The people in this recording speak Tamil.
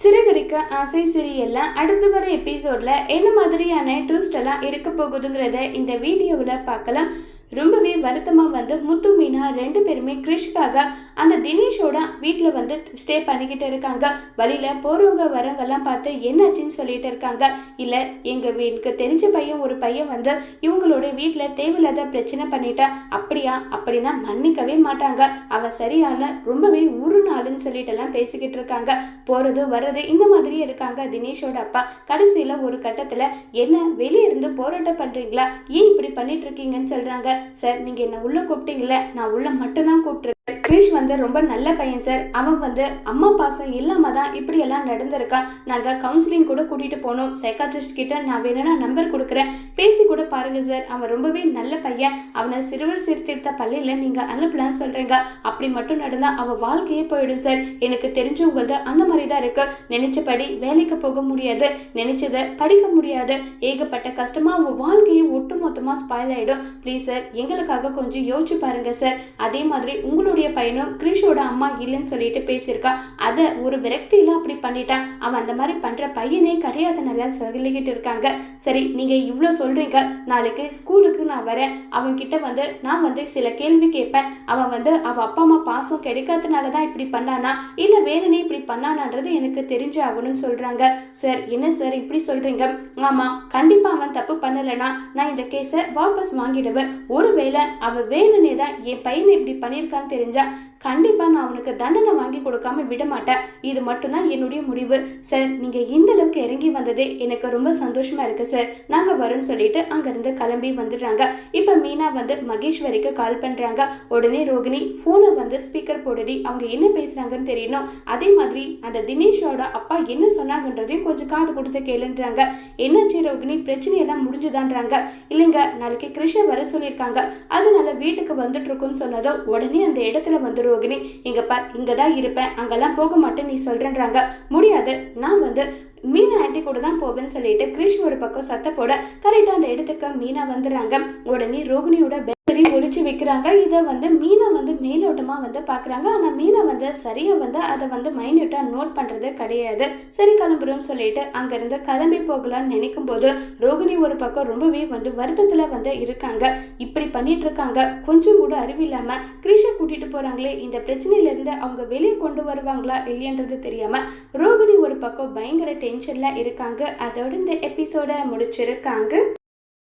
சிறுகடிக்க ஆசை சிரியெல்லாம் அடுத்து வர எபிசோடில் என்ன மாதிரியான டூஸ்டெல்லாம் இருக்க போகுதுங்கிறத இந்த வீடியோவில் பார்க்கலாம். ரொம்பவே வருத்தமாக வந்து முத்து மீனா ரெண்டு பேருமே கிருஷ்காக அந்த தினேஷோட வீட்டில் வந்து ஸ்டே பண்ணிக்கிட்டு இருக்காங்க. வழியில் போகிறவங்க வரவங்கெல்லாம் பார்த்து என்னாச்சுன்னு சொல்லிட்டு இருக்காங்க. இல்லை எங்கள் எனக்கு தெரிஞ்ச பையன் ஒரு பையன் வந்து இவங்களோட வீட்டில் தேவையில்லாத பிரச்சனை பண்ணிட்டா அப்படியா? அப்படின்னா மன்னிக்கவே மாட்டாங்க. அவன் சரியான ரொம்பவே உருநாளுன்னு சொல்லிட்டு எல்லாம் பேசிக்கிட்டு இருக்காங்க. போகிறது வர்றது இந்த மாதிரி இருக்காங்க தினேஷோட அப்பா. கடைசியில் ஒரு கட்டத்தில் என்ன வெளியே இருந்து போராட்டம் பண்ணுறீங்களா ஏன் இப்படி பண்ணிட்டு இருக்கீங்கன்னு சொல்கிறாங்க சார் நீங்கள் என்ன உள்ளே கூப்பிட்டீங்கள நான் உள்ளே மட்டும்தான் கூப்பிட்டுருக்கேன். கிரீஷ் வந்து ரொம்ப நல்ல பையன் சார். அவன் வந்து அம்மா பாசம் இல்லாமல் தான் இப்படியெல்லாம் நடந்திருக்கா. நாங்கள் கவுன்சிலிங் கூட கூட்டிகிட்டு போனோம். சைக்காட்ரிஸ்ட் கிட்ட நான் வேணும்னா நம்பர் கொடுக்குறேன். பேசி கூட பாருங்க சார். அவன் ரொம்பவே நல்ல பையன். அவனை சிறுவர் சீர்திருத்த பள்ளியில் நீங்கள் அனுப்பலான்னு சொல்கிறீங்க அப்படி மட்டும் நடந்தால் அவன் வாழ்க்கையே போயிடும் சார். எனக்கு தெரிஞ்சவங்கள்ட்ட அந்த மாதிரி தான் இருக்கு. நினைச்சபடி வேலைக்கு போக முடியாது. நினைச்சதை படிக்க முடியாது. ஏகப்பட்ட கஷ்டமாக அவன் வாழ்க்கையை ஒட்டு மொத்தமாக ஸ்பாயில் ஆகிடும் ப்ளீஸ் சார் எங்களுக்காக கொஞ்சம் யோசிச்சு பாருங்க சார். அதே மாதிரி உங்களோட அவனுடைய பையனும் கிரிஷோட அம்மா இல்லைன்னு சொல்லிட்டு பேசியிருக்கா. அதை ஒரு விரக்தியில் அப்படி பண்ணிட்டான் அவன் அந்த மாதிரி பண்ணுற பையனே கிடையாது நல்லா சொல்லிக்கிட்டு இருக்காங்க. சரி நீங்கள் இவ்வளோ சொல்கிறீங்க நாளைக்கு ஸ்கூலுக்கு நான் வரேன். அவன் கிட்ட வந்து நான் வந்து சில கேள்வி கேட்பேன். அவன் வந்து அவள் அப்பா அம்மா பாசம் கிடைக்காதனால தான் இப்படி பண்ணானா? இல்லை வேணுனே இப்படி பண்ணானான்றது எனக்கு தெரிஞ்சு ஆகணும்னு சொல்கிறாங்க சார் என்ன சார் இப்படி சொல்கிறீங்க ஆமாம் கண்டிப்பாக அவன் தப்பு பண்ணலைன்னா நான் இந்த கேஸை வாபஸ் வாங்கிடுவேன். ஒருவேளை அவன் வேணுனே தான் என் பையனை இப்படி பண்ணியிருக்கான்னு தெரியும் தெரிஞ்சா கண்டிப்பாக நான் அவனுக்கு தண்டனை வாங்கி கொடுக்காம விட மாட்டேன் இது மட்டும்தான் என்னுடைய முடிவு. சார் நீங்கள் இந்த அளவுக்கு இறங்கி வந்ததே எனக்கு ரொம்ப சந்தோஷமாக இருக்குது சார். நாங்கள் வரோம்னு சொல்லிட்டு அங்கேருந்து கிளம்பி வந்துடுறாங்க. இப்போ மீனா வந்து மகேஸ்வரிக்கு கால் பண்ணுறாங்க உடனே ரோகிணி ஃபோனை வந்து ஸ்பீக்கர் போடுடி. அவங்க என்ன பேசுகிறாங்கன்னு தெரியணும். அதே மாதிரி அந்த தினேஷோட அப்பா என்ன சொன்னாங்கன்றதையும் கொஞ்சம் காது கொடுத்து கேளுன்றாங்க. என்னாச்சு ரோகிணி? பிரச்சனையெல்லாம் முடிஞ்சுதான்றாங்க. இல்லைங்க நாளைக்கு கிருஷ்ண வர சொல்லியிருக்காங்க. அதனால வீட்டுக்கு வந்துட்டு இருக்கும்னு சொன்னதோ உடனே அந்த இடத்துல வந்துடும் ரோகிணி இங்க பார் இங்க தான் இருப்பேன். அங்கெல்லாம் போக மாட்டேன் நீ சொல்றேன்றாங்க. முடியாது. நான் வந்து மீனா ஆண்டி கூட தான் போவேன்னு சொல்லிட்டு கிரிஷ் ஒரு பக்கம் சத்த போட கரெக்டாக அந்த இடத்துக்கு மீனா வந்துடுறாங்க. உடனே ரோகிணியோட பெரி ஒழிச்சு வைக்கிறாங்க. இதை வந்து மீனை வந்து மேலோட்டமாக வந்து பார்க்குறாங்க. ஆனால் மீனை வந்து சரியாக வந்து அதை வந்து மைன்யூட்டாக நோட் பண்ணுறது கிடையாது. சரி கிளம்புறோம்னு சொல்லிட்டு அங்கேருந்து கிளம்பி போகலான்னு நினைக்கும் போது ரோகிணி ஒரு பக்கம் ரொம்பவே வந்து வருத்தத்தில் வந்து இருக்காங்க. இப்படி பண்ணிட்டு இருக்காங்க. கொஞ்சம் கூட அறிவில்லாமல் கிரிஷை கூட்டிகிட்டு போகிறாங்களே இந்த பிரச்சனையிலேருந்து அவங்க வெளியே கொண்டு வருவாங்களா இல்லையன்றது தெரியாமல் ரோகிணி ஒரு பக்கம் பயங்கர டென்ஷனில் இருக்காங்க. அதோட இந்த எபிசோட முடிச்சிருக்காங்க.